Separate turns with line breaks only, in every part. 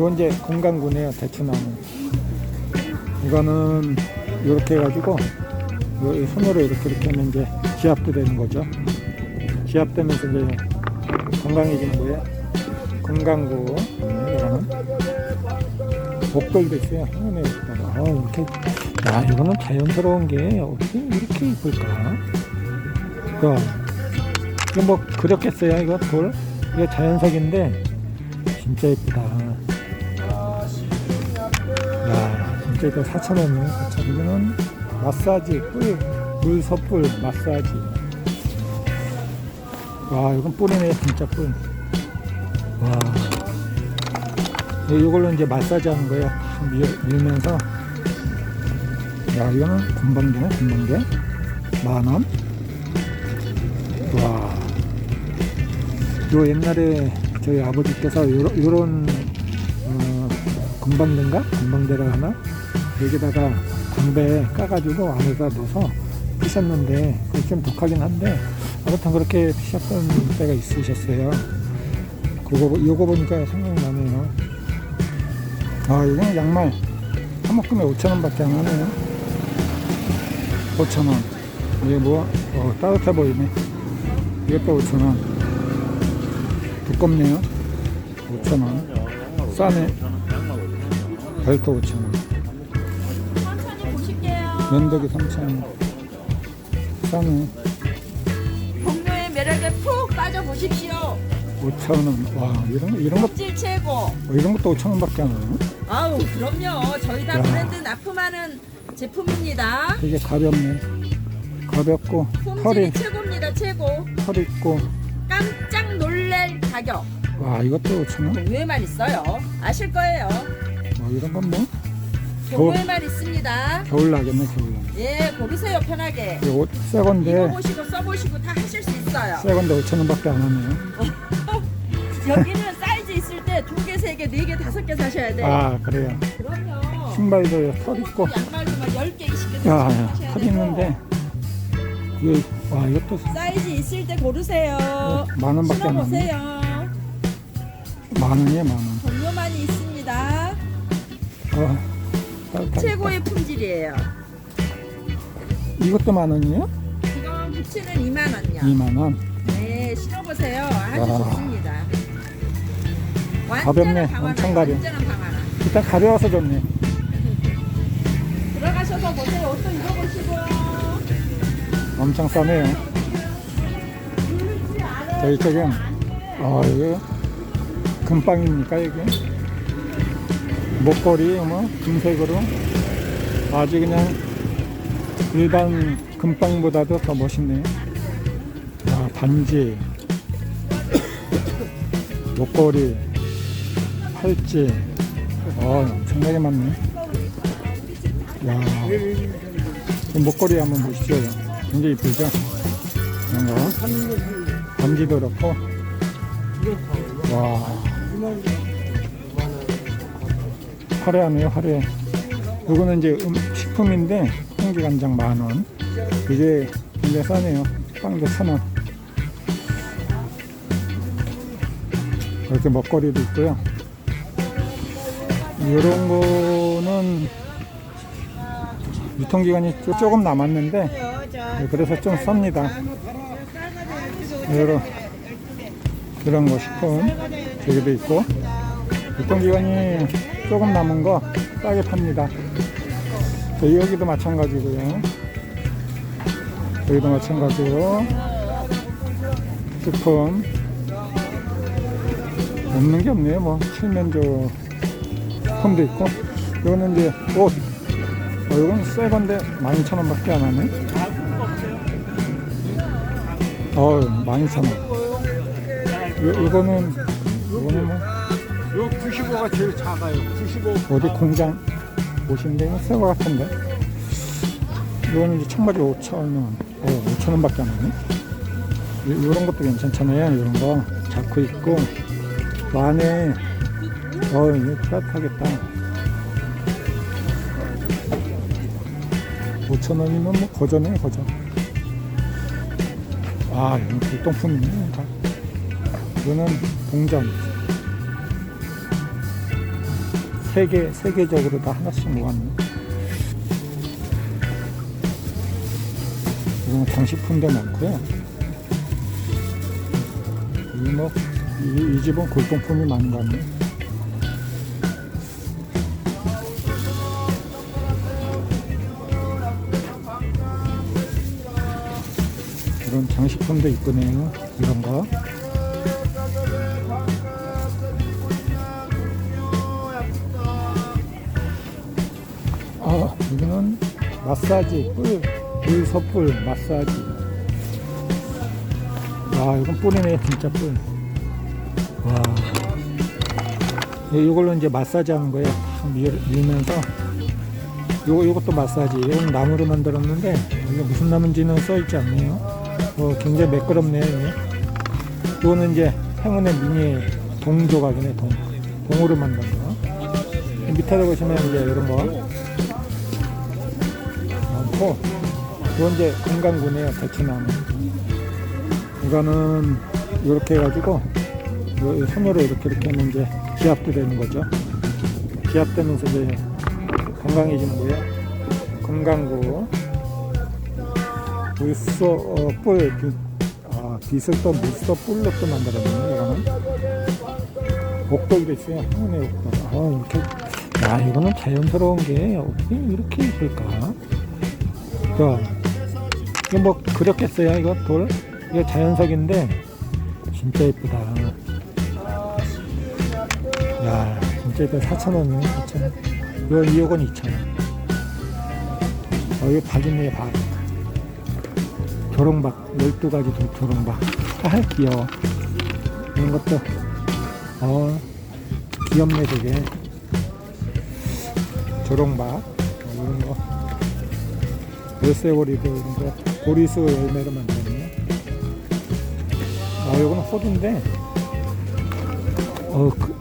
이건 이제 건강구네요 대추나무. 이거는 이렇게 해가지고 이 손으로 이렇게 이렇게 하면 이제 지압도 되는 거죠. 지압되면서 이제 건강해지는 거예요. 건강구. 음, 이거는 목돌도 있어요. 향내 목돌 아 이렇게. 야 이거는 자연스러운 게 어떻게 이렇게 이쁠까? 야 이거 뭐 그렸겠어요 이거? 돌? 이거 자연색인데 진짜 예쁘다 이거 4,000원이에요 4,000원. 이거는 마사지 뿔 물서뿔 마사지. 와 이건 뿔이네 진짜 뿔 와. 이걸로 이제 마사지 하는 거예요. 탁 밀, 밀면서. 야 이거는 금방개네 금방개 만원. 와. 요 옛날에 저희 아버지께서 요런, 요런 어, 금방대인가? 금방대라 하나? 여기다가 담배 까가지고 안에다 넣어서 피셨는데 그게 좀 독하긴 한데 아무튼 그렇게 피셨던 때가 있으셨어요. 그거 요거 보니까 생각나네요. 아 이거는 양말 한 묶음에 5천원 밖에 안 하네요. 5천원. 이게 뭐 어, 따뜻해 보이네. 이것도 5천원 두껍네요 5천원 싸네 별도 5천원
천천히 보실게요.
면도기 3천원 싸네
동료의 매력에 푹 빠져 보십시오.
5천원 와 이런, 거- 이런, 것,
질 최고.
어, 이런 것도 5천원밖에 안 하네
아우 그럼요. 저희 다
야.
브랜드 납품하는 제품입니다.
되게 가볍네 가볍고
품질이
털이
최고입니다. 최고.
털 있고
깜짝 놀랄 가격.
와 이것도 5천원
동료에만 있어요. 아실 거예요.
와 이런 건 뭐
동료에만 있습니다.
겨울 나겠네 겨울 나
예, 고르세요 편하게.
이거 새 건데
입어보시고 써보시고 다 하실 수 있어요.
새 건데 5천 원밖에 안 하네요
여기는 사이즈 있을 때 두 개, 세 개, 네 개, 다섯 개 사셔야 돼요.
아 그래요
그럼요.
신발도 털 있고
양말도 막 10개, 20개
야,
사셔야 되고.
털 있는데 이거 와 이것도
사이즈 있을 때 고르세요.
어, 만 원밖에 안 하네.
신어보세요.
만 원이에요 만 원.
동료만이 있습니다.
어.
최고의 품질이에요.
이것도 만 원이에요?
이건 부츠는 2만 원요.
2만 원.
네, 신어보세요. 아주
와.
좋습니다.
가볍네.
완전한 방아나,
엄청 가벼워.
완전한 방아나.
일단 가벼워서 좋네.
들어가셔서 보세요. 옷도 입어보시고요.
엄청 싸네요. 저희 쪽은 어 이거 금빵입니까 이게? 목걸이 뭐 금색으로 아주 그냥 일반 금빵보다도 더 멋있네요. 아, 반지, 목걸이, 팔찌, 어 엄청나게 많네. 야, 이 목걸이 한번 보시죠. 굉장히 이쁘죠? 반지도 그렇고. 와. 화려하네요, 화려해. 요거는 이제 음, 식품인데, 홍기간장 만 원. 이게 굉장히 싸네요. 빵도 천 원. 이렇게 먹거리도 있고요. 이런 거는 유통기간이 조- 조금 남았는데, 네, 그래서 좀 쌉니다. 이런, 이런 거 식품 저기도 있고 유통기간이 조금 남은 거 싸게 팝니다. 자, 여기도 마찬가지고요. 여기도 마찬가지고 식품 없는 게 없네요. 뭐 칠면조 폼도 있고 이거는 이제 옷 어, 이건 새 건데 12,000원 밖에 안 하네. 어, 12,000원. 요, 이거는, 이거는 뭐,
요 95가 제일 작아요. 95.
어디 공장 오신데, 이거 새거 같은데. 이거는 이제 청바지 5,000원. 어, 5,000원 밖에 안 하네. 요, 요런 것도 괜찮잖아요. 요런 거. 자크 있고. 그 안에, 어, 이거 따뜻하겠다. 5,000원이면 뭐 거저네, 거저. 아, 이건 불똥품이네. 다. 이거는 동전. 세계 세계적으로 다 하나씩 모았네. 이건 장식품도 많고요. 이 뭐, 이, 이 집은 골동품이 많은 것 같네. 이런 장식품도 이쁘네요. 이런 거. 여기는 마사지, 뿔, 뿔, 섣불, 마사지. 와, 이건 뿔이네, 진짜 뿔. 와. 이- 이걸로 이제 마사지 하는 거예요. 탁 밀, 밀면서. 요거, 요것도 마사지. 이건 나무로 만들었는데, 이게 무슨 나무인지는 써있지 않네요. 어, 굉장히 매끄럽네요. 이거는 이제 행운의 미니 동 조각이네, 동. 동으로 만든 거. 밑에 보시면 이제 이런 거. 많고, 이건 이제 건강구네요, 대추나무. 이거는 이렇게 해가지고, 손으로 이렇게 이렇게 하면 이제 기압도 되는 거죠. 기압되면서 이제 건강해지는 거예요. 건강구. 물소, 어, 뿔, 비, 아, 빛을 또 물소 뿔로 또 만들었네요, 이거는. 옥돌도 있어요. 행운의 옥돌. 아, 이렇게. 야, 이거는 자연스러운 게 어떻게 이렇게 예쁠까? 자, 이거 뭐 그렸겠어요, 이거 돌? 이거 자연석인데, 진짜 예쁘다. 야, 진짜 예쁘다. 4,000원이네, 4,000원. 이거 2억원 2,000원. 어, 이거 박이네, 박. 조롱박, 12가지 조- 조롱박. 아, 귀여워. 이런 것도, 어, 귀엽네, 되게. 조롱박, 어, 이런 거. 열쇠고리도 이런 거. 보리수 열매로 만들었네. 아, 이거는 호두인데, 어, 그,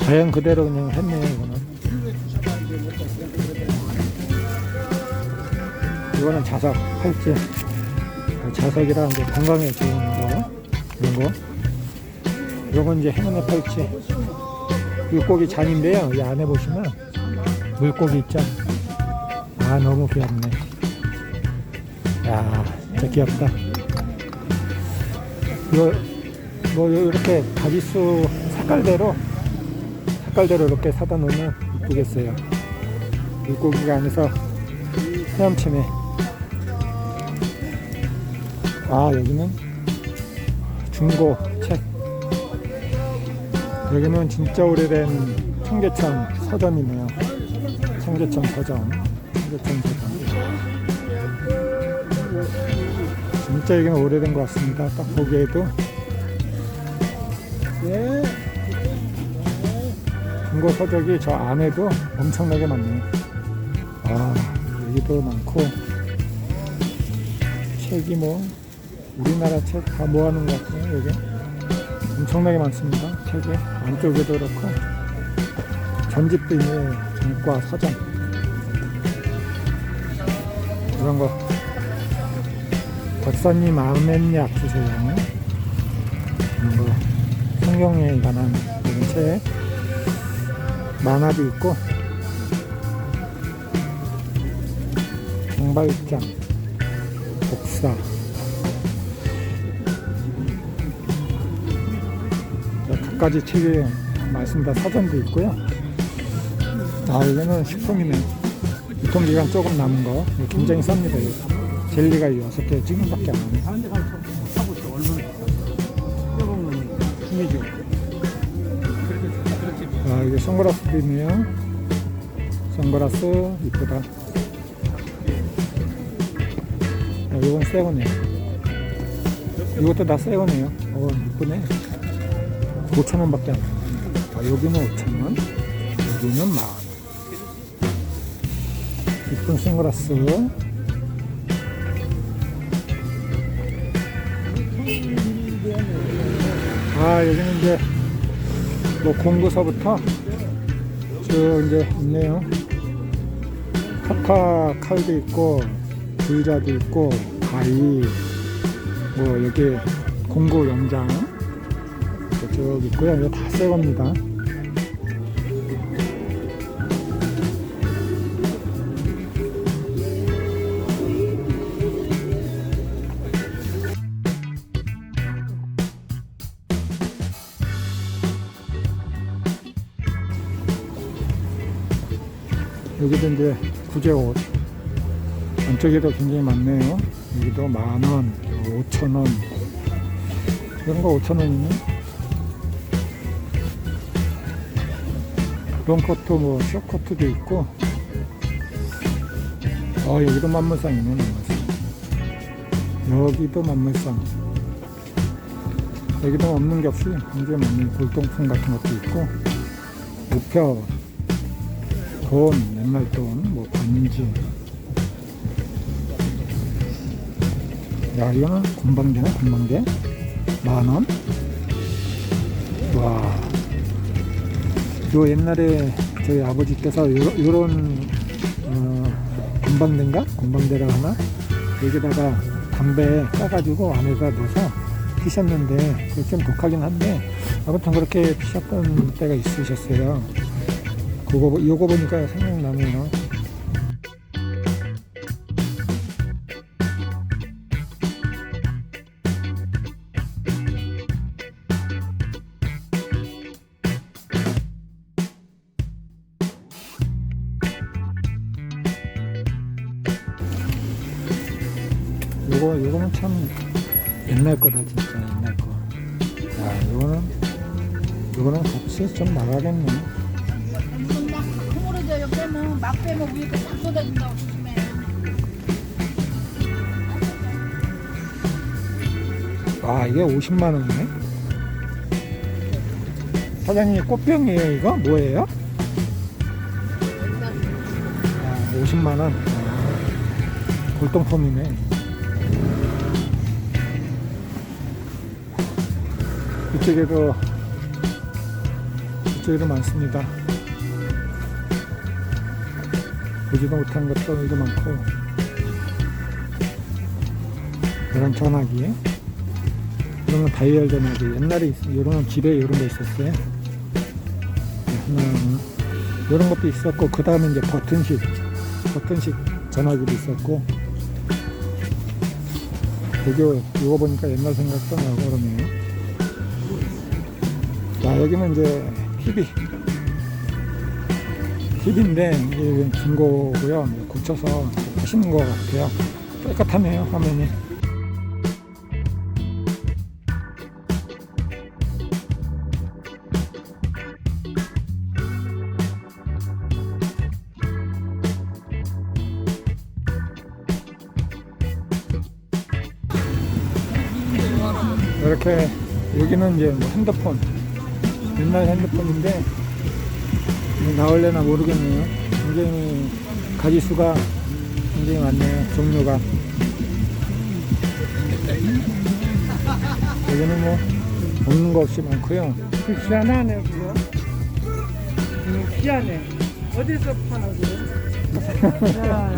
자연 그대로 그냥 했네요, 이거는. 이거는 자석, 팔찌. 어, 자석이라 이제 건강에 좋은 거. 이런 거. 이건 이제 행운의 팔찌. 물고기 잔인데요. 이 안에 보시면 물고기 있죠. 아, 너무 귀엽네. 야, 진짜 귀엽다. 이거, 뭐, 이렇게 가지수 색깔대로, 색깔대로 이렇게 사다 놓으면 이쁘겠어요. 물고기가 안에서 헤엄치네. 아, 여기는 중고 책. 여기는 진짜 오래된 청계천 서점이네요. 청계천 서점. 진짜 여기는 오래된 것 같습니다. 딱 보기에도. 예. 중고 서적이 저 안에도 엄청나게 많네요. 아, 여기도 많고. 책이 뭐, 우리나라 책 다 모아놓은 것 같아요, 여기. 엄청나게 많습니다. 책이. 안쪽에도 그렇고. 전집도 있네요. 전과 서점. 이런 거. 박사님 아멘 약 주세요. 이런 거. 성경에 관한 이런 책. 만화도 있고. 정발장. 복사. 갖가지 책이 많습니다. 사전도 있고요. 아, 이거는 식품이네. 유통기간 조금 남은 거. 굉장히 쌉니다. 이거. 젤리가 6개 지금밖에 안 나네.
다른 데 가서 사보시죠. 얼마나 뼈먹는 중이죠.
아, 이게 선글라스도 있네요. 선글라스 이쁘다. 아, 이건 새거네. 이것도 다 새거네요. 어, 이쁘네. 5,000원 밖에 안 돼. 아, 여기는 5,000원, 여기는 만원. 이쁜 선글라스. 아, 여기는 이제 뭐 공구서부터 쭉 이제 있네요. 카카 칼도 있고 불자도 있고 가위 뭐 여기 공구 영장 쭉 있고요. 이거 다 새 겁니다. 여기도 이제 구제 옷. 안쪽에도 굉장히 많네요. 여기도 만 원, 오천 원. 이런 거 오천 원이네. 롱 코트 뭐 쇼코트도 있고. 어 여기도 만물상이네 만물상. 여기도 만물상. 여기도 없는 게 없이 굉장히 많네. 골동품 같은 것도 있고. 우표, 돈, 옛날 돈, 뭐 반지. 야, 이거는 건방지네, 건방지. 만 원. 와. 요 옛날에 저희 아버지께서 요런, 어, 건방대인가? 건방대라 하나? 여기다가 담배 까가지고 안에다 넣어서 피셨는데 그게 좀 독하긴 한데 아무튼 그렇게 피셨던 때가 있으셨어요. 그거 보- 요거 보니까 생각나네요. 요거 요거는 참 옛날 거다 진짜 옛날 거. 야 요거는 요거는 값이 좀 나가겠네.
이건 막 흐물어져요 빼면 막 빼면 위에 딱 쏟아진다고 조심해
아 이게 50만 원이네. 사장님 꽃병이에요 이거 뭐예요? 아 50만 원. 아, 골동품이네. 이쪽에도 이쪽에도 많습니다. 보지도 못한 것도 많고 이런 전화기 이런 건 다이얼 전화기 옛날에 있- 이런 건 집에 이런 거 있었어요. 하나 이런 것도 있었고 그 다음에 이제 버튼식 버튼식 전화기도 있었고 되게 이거 보니까 옛날 생각도 나고 그러네요. 자 여기는 이제 TV TV인데 이게 중고고요. 고쳐서 하시는 것 같아요. 깨끗하네요 화면이. 이렇게 여기는 이제 뭐 핸드폰 옛날 핸드폰인데 뭐 나올래나 모르겠네요 굉장히 가지 수가 굉장히 많네요 종류가 여기는 뭐 없는 거 없이 많고요
그 희한하네 그거. 음, 희한해. 어디서 파나? 야,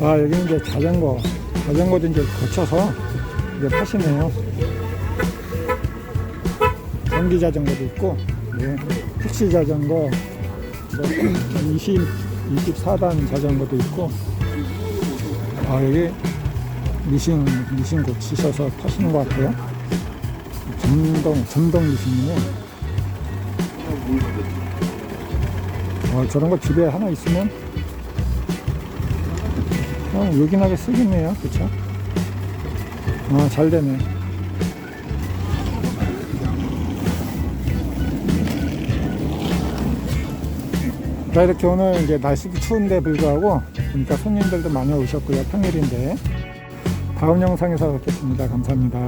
아, 여기는 이제 자전거 자전거도 이제 고쳐서 이제 파시네요 전기 자전거도 있고 네. 택시 자전거 뭐 20, 24단 자전거도 있고 아 여기 미싱 미싱 고치셔서 타시는 것 같아요 전동 전동 미싱이네 어, 저런 거 집에 하나 있으면 어, 요긴하게 쓰겠네요. 그쵸? 어, 잘 되네. 자, 이렇게 오늘 이제 날씨도 추운데 불구하고, 그러니까 손님들도 많이 오셨고요. 평일인데. 다음 영상에서 뵙겠습니다. 감사합니다.